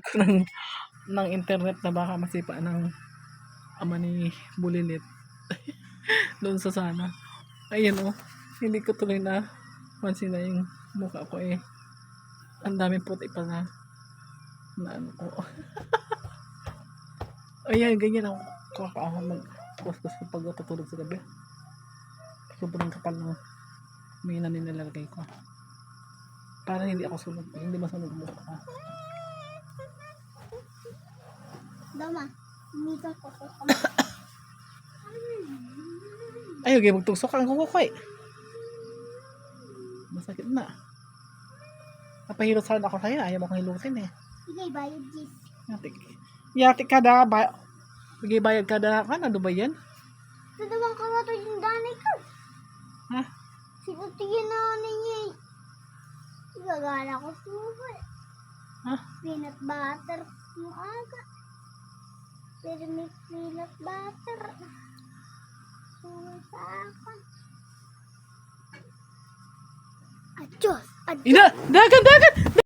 ko ng, ng internet na baka masipa ng ama ni Bulilit. Doon sa sana. Ayan oh. Hindi ko tuloy na pansin na yung mukha ko eh. Ang daming puti pa na na ano ko. Ayan, ganyan ako kakaahon mag kuskus ko pag tutulog sa gabi. Sobrang kapal ng may na nilalagay ko. Para hindi ako sunog. Hindi masunog mo ka. Dama, umika ko ko. Ay, okay, magtusok ang kuko ko eh. Masakit na. Napahilot sana ako sa'yo. Ayaw mo kong hilutin eh. Sige, bayad Jis. Yatik. Yatik ka na. Ba Bigay bayad ka na. Ano ba yan? Sa damang karato yung danay ko. Ha? Sigutihin na ninyo. Gagana ko suha. Ha? Peanut butter mo aga. Pero may peanut butter. Suha sa! Ina! Dagan! Dagan!